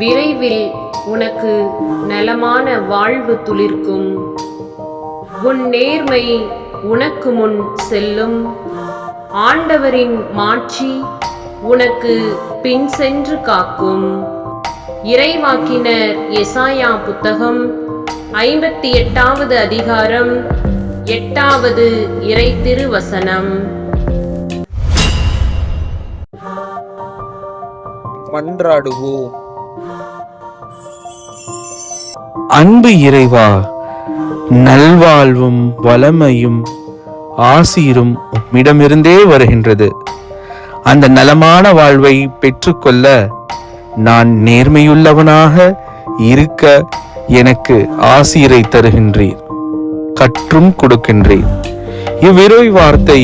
விரைவில் உனக்கு நலமான வாழ்வு துளிர்க்கும். உன் நேர்மை உனக்கு முன் செல்லும். ஆண்டவரின் மாட்சி உனக்கு பின் சென்று காக்கும். இறைவாக்கினர் எசாயா புத்தகம் ஐம்பத்தி எட்டாவது அதிகாரம் எட்டாவது இறை திருவசனம் மன்றாடுவோம். அன்பு இறைவா நல்வாழ்வும் வளமையும் ஆசீரும் உம்மிடமிருந்தே வருகின்றது. அந்த நலமான வாழ்வை பெற்றுக்கொள்ள நான் நேர்மையுள்ளவனாக இருக்க எனக்கு ஆசீரை தருகின்றீர் கற்றும் கொடுக்கின்றீர். இவ்விரோய் வார்த்தை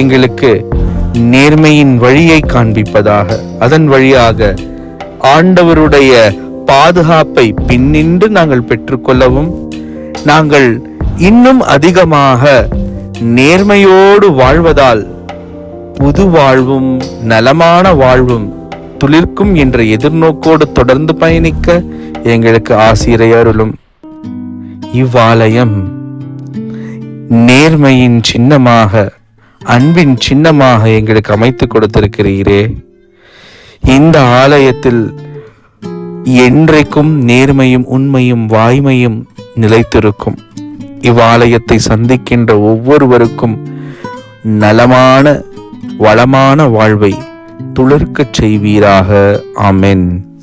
எங்களுக்கு நேர்மையின் வழியை காண்பிப்பதாக அதன் வழியாக ஆண்டவருடைய பாதுகாப்பை பின்னின்று நாங்கள் பெற்றுக்கொள்ளவும் நாங்கள் இன்னும் அதிகமாக நேர்மையோடு வாழ்வதால் புது வாழ்வும் நலமான வாழ்வும் துளிர்க்கும் என்ற எதிர்நோக்கோடு தொடர்ந்து பயணிக்க எங்களுக்கு ஆசிரியை அருளும். இவ்வாலயம் நேர்மையின் சின்னமாக அன்பின் சின்னமாக எங்களுக்கு அமைத்து கொடுத்திருக்கிறீரே. இந்த ஆலயத்தில் என்றைக்கும் நேர்மையும் உண்மையும் வாய்மையும் நிலைத்திருக்கும். இவ்வாலயத்தை சந்திக்கின்ற ஒவ்வொருவருக்கும் நலமான வளமான வாழ்வை துளிர்க்கச் செய்வீராக. ஆமென்.